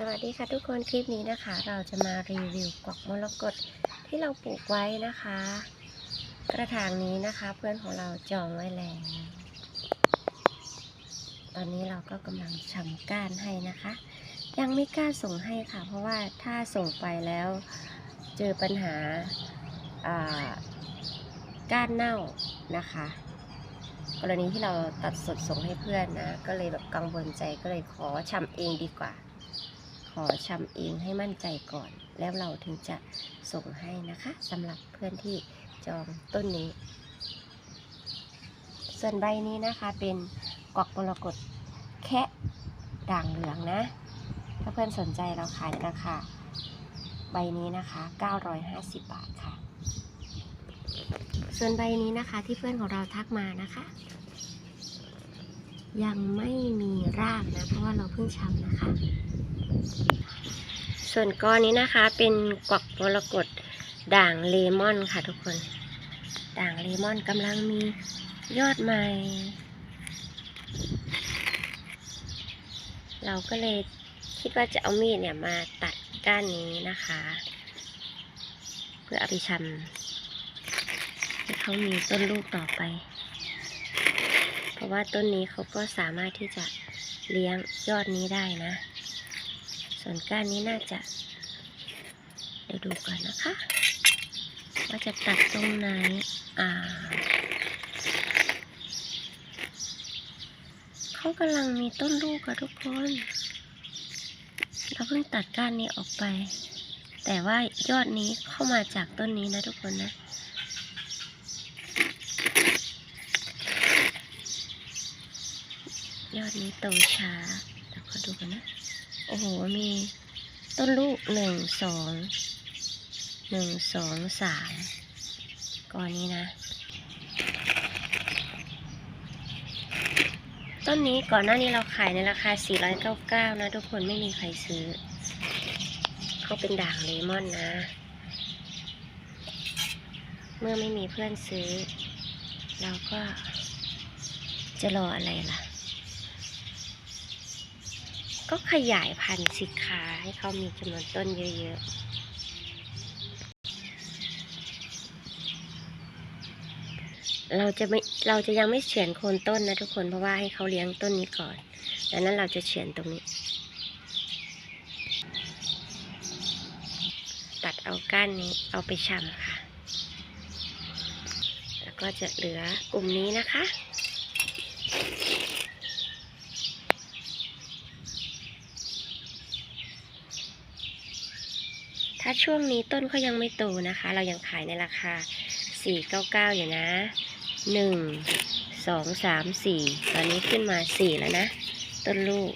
สวัสดีค่ะทุกคนคลิปนี้นะคะ เราจะมารีวิวกวักมรกตที่เราปลูกไว้นะคะ กระถางนี้นะคะ เพื่อนของเราจองไว้แล้วตอนนี้เราก็กำลังชำก้านให้นะคะ ยังไม่กล้าส่งให้ค่ะ เพราะว่าถ้าส่งไปแล้วเจอปัญหาอ่าก้านเน่านะคะ กรณีที่เราตัดสดส่งให้เพื่อนนะ ก็เลยแบบกังวลใจก็เลยขอชำเองดีกว่า ขอชำเองให้มั่นใจก่อน แล้วเราถึงจะส่งให้นะคะสำหรับเพื่อนที่จองต้นนี้ ส่วนใบนี้นะคะเป็นกวักมรกตแคะด่างเหลืองนะ ถ้าเพื่อนสนใจเราขายนราคาใบนี้นะคะ 950 บาทค่ะ ส่วนใบนี้นะคะที่เพื่อนของเราทักมานะคะ ยังไม่มีรากนะ เพราะว่าเราเพิ่งชำนะคะ ส่วนก้อนนี้นะคะเป็นกวักมรกตด่างเลมอนค่ะทุกคน ด่างเลมอนกำลังมียอดใหม่ เราก็เลยคิดว่าจะเอามีดเนี่ยมาตัดก้านนี้นะคะ เพื่อเอาไปชำให้เขามีต้นลูกต่อไป เพราะว่าต้นนี้เขาก็สามารถที่จะเลี้ยงยอดนี้ได้นะ ส่วนก้านนี้น่าจะเดี๋ยวดูก่อนนะคะ ว่าจะตัดตรงไหน อ่าเขากำลังมีต้นลูกค่ะทุกคน เราเพิ่งตัดก้านนี้ออกไป แต่ว่ายอดนี้เข้ามาจากต้นนี้นะทุกคนนะ ยอดนี้โตช้าเดี๋ยวขอดูกันนะ โอ้โห มีต้นลูกหนึ่งสองหนึ่งสองสามก่อนนี้นะ ต้นนี้ก่อนหน้านี้เราขายในราคา 499 นะ ทุกคนไม่มีใครซื้อ เขาเป็นด่างเลมอนนะ เมื่อไม่มีเพื่อนซื้อ เราก็จะรออะไรล่ะ ก็ขยายพันธุ์สิคะให้เขามีจำนวนต้นเยอะๆ เราจะไม่เราจะยังไม่เฉือนโคนต้นนะทุกคนเพราะว่าให้เขาเลี้ยงต้นนี้ก่อนดังนั้นเราจะเฉือนตรงนี้ ตัดเอาก้านนี้เอาไปชำค่ะ แล้วก็จะเหลือกลุ่มนี้นะคะ ถ้าช่วงนี้ต้นเขายังไม่โตนะคะ เรายังขายในราคา 499 อยู่นะ 1 2 3 4 ตอนนี้ขึ้นมา 4 แล้วนะ ต้นลูก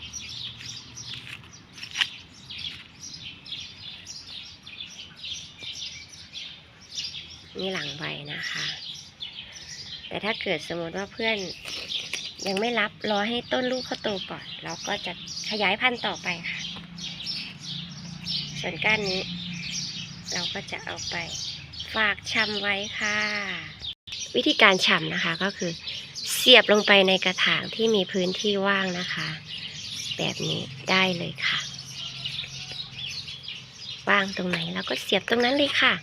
นี่หลังใบนะคะ แต่ถ้าเกิดสมมติว่าเพื่อนยังไม่รับรอให้ต้นลูกเขาโตก่อน เราก็จะขยายพันธุ์ต่อไปค่ะ ส่วนก้านนี้ เราก็จะเอาไปฝากชำไว้ค่ะ วิธีการชำนะคะก็คือ เสียบลงไปในกระถางที่มีพื้นที่ว่างนะคะ แบบนี้ได้เลยค่ะ ว่างตรงไหนเราก็เสียบตรงนั้นเลยค่ะ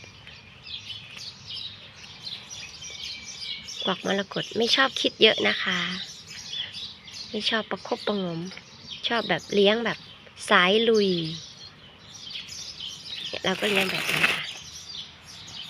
กวักมรกตไม่ชอบคิดเยอะนะคะ ไม่ชอบประคบประงม ชอบแบบเลี้ยงแบบสายลุย เราก็เลี้ยงแบบนี้ค่ะ